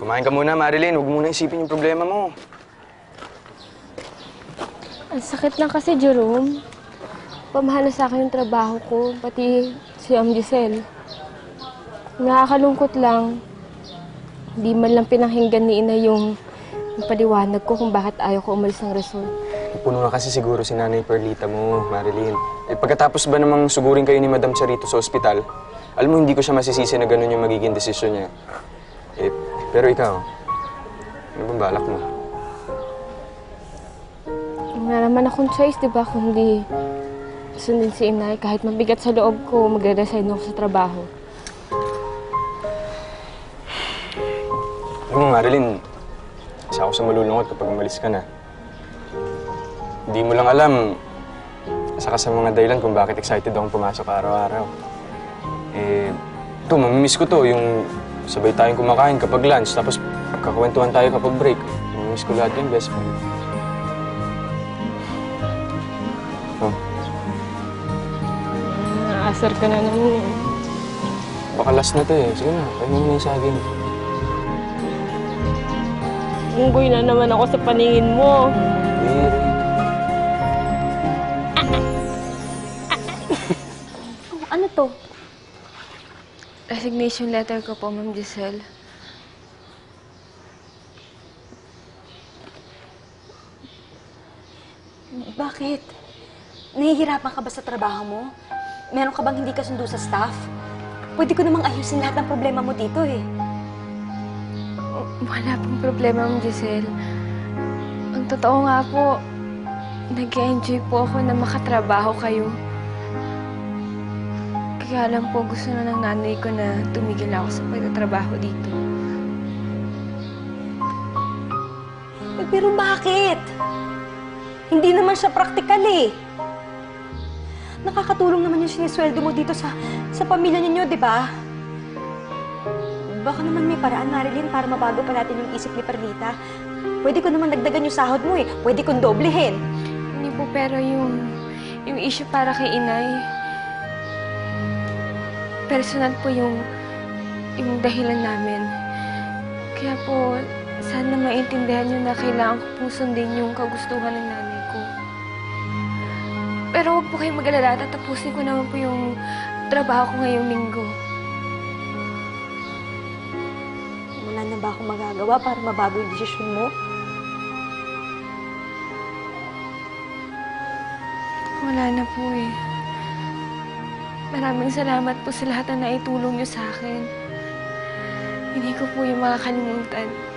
Kumain ka muna, Marilyn. Huwag muna isipin yung problema mo. Ang sakit lang kasi, Jerome. Pamahal na sa akin yung trabaho ko, pati si Am Giselle. Nakakalungkot lang. Hindi man lang pinakinggan ni Ina yung, yung paliwanag ko kung bakit ayaw ko umalis ng resort. Puno na kasi siguro si Nanay Perlita mo, Marilyn. Eh, pagkatapos ba namang sugurin kayo ni Madam Charito sa ospital, alam mo, hindi ko siya masisisi na ganun yung magiging desisyon niya. Eh, pero ikaw, ano bang balak mo? Wala naman akong choice, di ba, kundi sundin si Inay. Kahit mabigat sa loob ko, magre-resign ako sa trabaho. Alam mo, Marilyn, isa ako sa malulungkot kapag umalis ka na. Hindi mo lang alam, isa ka sa mga dahilan kung bakit excited akong pumasok araw-araw. Eh, ito, mamimiss ko to, yung sabay tayong kumakain kapag lunch, tapos kakwentuhan tayo kapag break. Mamimiss ko lahat yung best friend. Oh, Naasar ka na naman eh. baka last na to eh. Sige na, kayo mo na yung saging. Unggoy na naman ako sa paningin mo. Eh, Resignation letter ko po, Ma'am Giselle. Bakit? Nahihirapan ka ba sa trabaho mo? Meron ka bang hindi kasundo sa staff? Pwede ko namang ayusin lahat ng problema mo dito eh. Wala pong problema, Ma'am Giselle. Ang totoo nga po, nag-enjoy po ako na makatrabaho kayo. Kaya lang po gusto na ng nanay ko na tumigil ako sa pagtatrabaho dito. Eh, pero bakit? Hindi naman siya praktikal eh. Nakakatulong naman yung sinisweldo mo dito sa sa pamilya ninyo, di ba? Baka naman may paraan, Marilyn, para mabago pa natin yung isip ni Perlita. Pwede ko naman dagdagan yung sahod mo eh. Pwede kong doblehin. Hindi po, pero yung, yung issue para kay inay, personal po yung, yung dahilan namin. Kaya po, sana maintindihan niyo na kailangan ko pong sundin yung kagustuhan ng nanay ko. Pero huwag po kayong mag-alala, tatapusin ko naman po yung trabaho ko ngayong linggo. Wala na ba akong magagawa para mabago yung desisyon mo? Wala na po eh. Maraming salamat po sa lahat na naitulong niyo sa akin. Hindi ko po yung makakalimutan.